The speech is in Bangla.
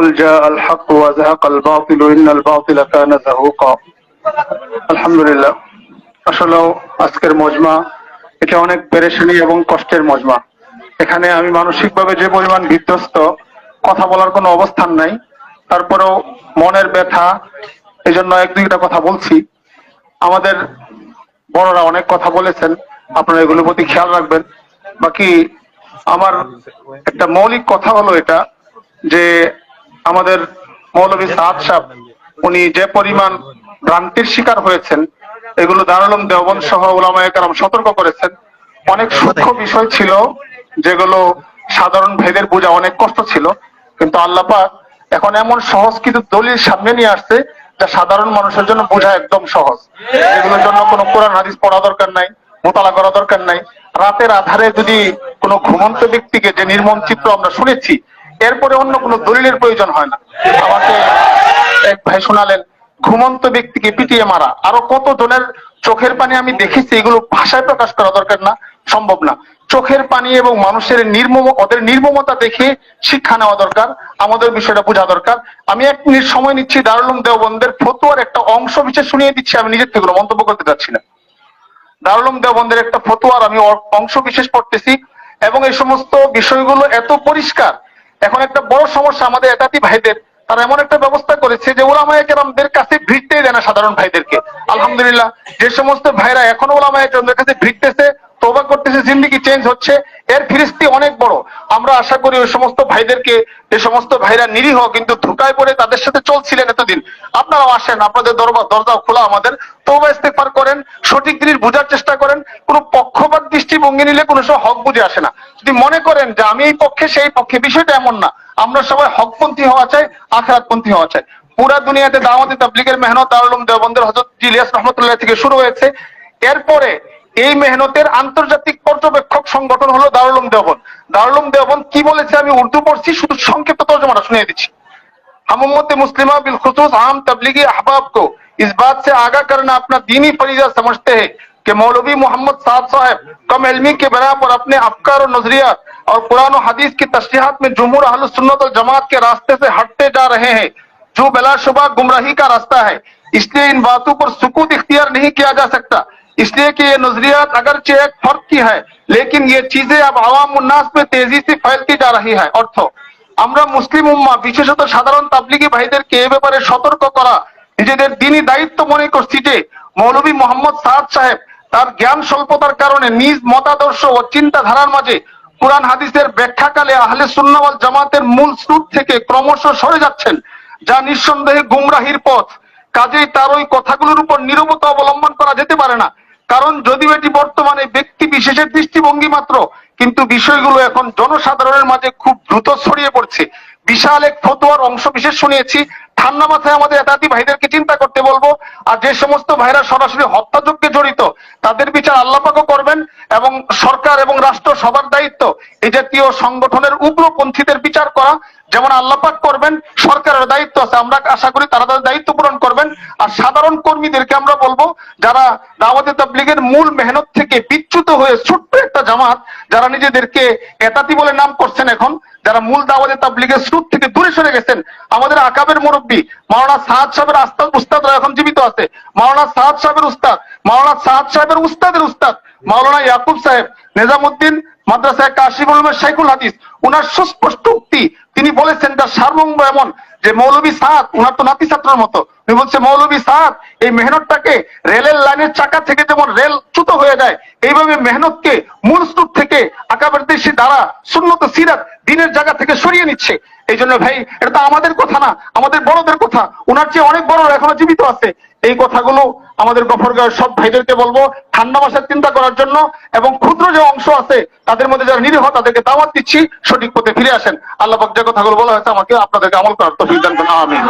قل جاء الحق وزهق الباطل إن الباطل كان زهوقا আলহামদুলিল্লাহ আসলেও আজকের মজমা এটা অনেক পেরেশানি এবং কষ্টের মজমা এখানে আমি মানসিকভাবে যে পরিমাণ বিধ্বস্ত কথা বলার কোনো অবস্থান নাই তারপরেও মনের ব্যথা এই জন্য এক দুইটা কথা বলছি আমাদের বড়রা অনেক কথা বলেছেন আপনারা এগুলোর প্রতি খেয়াল রাখবেন বাকি আমার একটা মৌলিক কথা হলো এটা যে আমাদের মৌলভী সাদ সাহেব উনি যে পরিমাণ ভ্রান্তির শিকার হয়েছেন এগুলো দারুলম দেওবন সহ ওলামায় কারাম সতর্ক করেছেন। অনেক সূক্ষ্ম বিষয় ছিল যেগুলো সাধারণ ভেদের বোঝা অনেক কষ্ট ছিল কিন্তু আল্লাহ পাক এখন এমন সহজ কিছু দলিল সামনে নিয়ে আসছে যা সাধারণ মানুষের জন্য বোঝা একদম সহজ। এগুলোর জন্য কোনো কোরআন হাদিস পড়া দরকার নাই মোতালা করা দরকার নাই। রাতের আধারে যদি কোনো ঘুমন্ত ব্যক্তিকে যে নির্মম চিত্র আমরা শুনেছি এরপরে অন্য কোনো দলিলের প্রয়োজন হয় না। আমাকে এক ভাই শোনালেন, ঘুমন্ত ব্যক্তিকে পিটিয়ে মারা। আরও কত জনের চোখের পানি আমি দেখেছি, এগুলো ভাষায় প্রকাশ করা দরকার না, সম্ভব না। চোখের পানি এবং মানুষের নির্মম, ওদের নির্মমতা দেখে শিক্ষা নেওয়া দরকার, আমাদের বিষয়টা বোঝা দরকার। আমি এক মিনিট সময় নিচ্ছি, দারুলুম দেওবন্দের ফতুয়ার একটা অংশ বিশেষ শুনিয়ে দিচ্ছি, আমি নিজের থেকে মন্তব্য করতে চাচ্ছি না। দারুলুম দেওবন্দের একটা ফতুয়ার আমি অংশ বিশেষ পড়তেছি এবং এই সমস্ত বিষয়গুলো এত পরিষ্কার এখন একটা বড় সমস্যা আমাদের একাতি ভাইদের, তারা এমন একটা ব্যবস্থা করেছে যে ওলামায় কেরামদের কাছে ভিড়তেই দেয় না সাধারণ ভাইদেরকে। আলহামদুলিল্লাহ, যে সমস্ত ভাইরা এখনও ওলামায় কেরামদের কাছে ভিড়তেছে করতেছে, জিন্দিগি চেঞ্জ হচ্ছে, এর ফিরিস্তি অনেক বড়। আমরা আশা করি ওই সমস্ত ভাইদেরকে যে সমস্ত ভাইরা নিরীহ কিন্তু ধোকায় পড়ে তাদের সাথে চলছিলেন এতদিন। আপনারাও আসেন, আপনাদের দরবার দরজা খোলা আমাদের। তৌবা ইস্তেগফার করেন, সঠিক জিনিস বোঝার চেষ্টা করেন, কোন পক্ষপাত দৃষ্টিভঙ্গি নিলে কোনো সময় হক বুঝে আসে না। যদি মনে করেন যে আমি এই পক্ষে, সেই পক্ষে, বিষয়টা এমন না। আমরা সবাই হকপন্থী হওয়া চাই, আখরাতপন্থী হওয়া চাই। পুরা দুনিয়াতে দাওয়াতি তাবলিগের মেহনত দারুলুম দেওবন্দের হযরত ইলিয়াস রহমতুল্লাহ থেকে শুরু হয়েছে। এরপরে এই মেহনতের আন্তর্জাতিক পর্যবেক্ষক সংগঠন হলো দারুলুম দেওবন দারুলুম দেওবন কি বলেছে আমি উর্দু পড়ছি শুধু সংক্ষিপ্ত তর্জমাটা শুনিয়ে দিচ্ছি हम उम्मत मुस्लिमा बिलखसूस आम तबलीगी अहबाब को इस बात से आगाह करना अपना दीनी फरीजा समझते हैं कि मौलवी मोहम्मद साहब साहब कम इल्मी के बना पर अपने अफकार और नजरियात और कुरान और हदीस की तशरीहात में जमहूर अहल सुन्नत और जमात के रास्ते से हटते जा रहे हैं जो बिलाशुबा गुमराही का रास्ता है इसलिए इन बातों पर सुकूत इख्तियार नहीं किया जा सकता इसलिए कि ये नजरियात अगरचे एक फर्क की है लेकिन ये चीजें अब आवाम उन्नास में तेजी से फैलती जा रही है अर्थ আমরা মুসলিম উম্মা বিশেষত সাধারণ তাবলিগি ভাইদেরকে এ ব্যাপারে সতর্ক করা নিজেদের দিনই দায়িত্ব মনে করছি যে মৌলভী মোহাম্মদ সাদ সাহেব তার জ্ঞান স্বল্পতার কারণে নিজ মতাদর্শ ও চিন্তাধারার মাঝে কোরআন হাদিসের ব্যাখ্যাকালে আহলে সুন্নাওয়াল জামাতের মূল স্রোত থেকে ক্রমশ সরে যাচ্ছেন যা নিঃসন্দেহে গুমরাহির পথ কাজেই তার ওই কথাগুলোর উপর নীরবতা অবলম্বন করা যেতে পারে না কারণ যদিও এটি বর্তমানে ব্যক্তি বিশেষের দৃষ্টিভঙ্গি মাত্র, কিন্তু বিষয়গুলো এখন জনসাধারণের মাঝে খুব দ্রুত ছড়িয়ে পড়ছে। বিশাল এক ফতোয়ার অংশ বিশেষ শুনিয়েছি। ঠান্ডা মাথায় আমাদের এতাতি ভাইদেরকে চিন্তা করতে বলব। আর যে সমস্ত ভাইরা সরাসরি হত্যাযজ্ঞে জড়িত, তাদের বিচার আল্লাপাকও করবেন এবং সরকার এবং রাষ্ট্র সবার দায়িত্ব এই জাতীয় সংগঠনের উগ্রপন্থীদের বিচার করা। যেমন আল্লাপাক করবেন, সরকারের দায়িত্ব আছে। আমরা আশা করি তারা তাদের দায়িত্ব পূরণ আর সাধারণ কর্মীদেরকে আমরা বলব, যারা দাওয়াতে তাবলিগের মূল মেহনত থেকে বিচ্যুত হয়ে ছোট্ট একটা জামাত, যারা নিজেদেরকে এতাতি বলে নাম করছেন এখন, যারা মূল দাওয়াতে তাবলিগের স্রোত থেকে দূরে সরে গেছেন। আমাদের আকাবের মুরব্বী, মাওলানা সাহাদ সাহেবের আস্তাদ, উস্তাদরা এখন জীবিত আছে। মাওলানা সাহাদ সাহেবের উস্তাদ, মাওলানা সাহাদ সাহেবের উস্তাদের উস্তাদ, মাওলানা ইয়াকুব সাহেব, নিজামুদ্দিন, মাদ্রাসায় কাশিমুল শাইখুল হাদিস, উনার সুস্পষ্ট উক্তি তিনি বলেছেন তার সারমঙ্গ এমন যে মৌলবী সাদ, উনার তো নাতি ছাত্রের মতো। উনি বলছে, মৌলবী সাদ, এই মেহনতটাকে রেলের লাইনের চাকা থেকে যেমন রেল চ্যুত হয়ে যায়, এইভাবে মেহনতকে মূল স্তূপ থেকে আকাবের দেশে দ্বারা সুন্নত সিরাত দিনের জায়গা থেকে সরিয়ে নিচ্ছে। এই জন্য ভাই, এটা তো আমাদের কথা না, আমাদের বড়দের কথা। ওনার চেয়ে অনেক বড় এখনও জীবিত আছে। এই কথাগুলো আমাদের গফরগাঁওয়ের সব ভাইদেরকে বলব, ঠান্ডা মাসের চিন্তা করার জন্য এবং ক্ষুদ্র যে অংশ আছে, তাদের মধ্যে যারা নিরীহ, তাদেরকে দাওয়াত দিচ্ছি, সঠিক পথে ফিরে আসেন। আল্লাহ যে কথাগুলো বলা হয়েছে, আমাকে আপনাদেরকে আমল করার তো করুন, আমিন।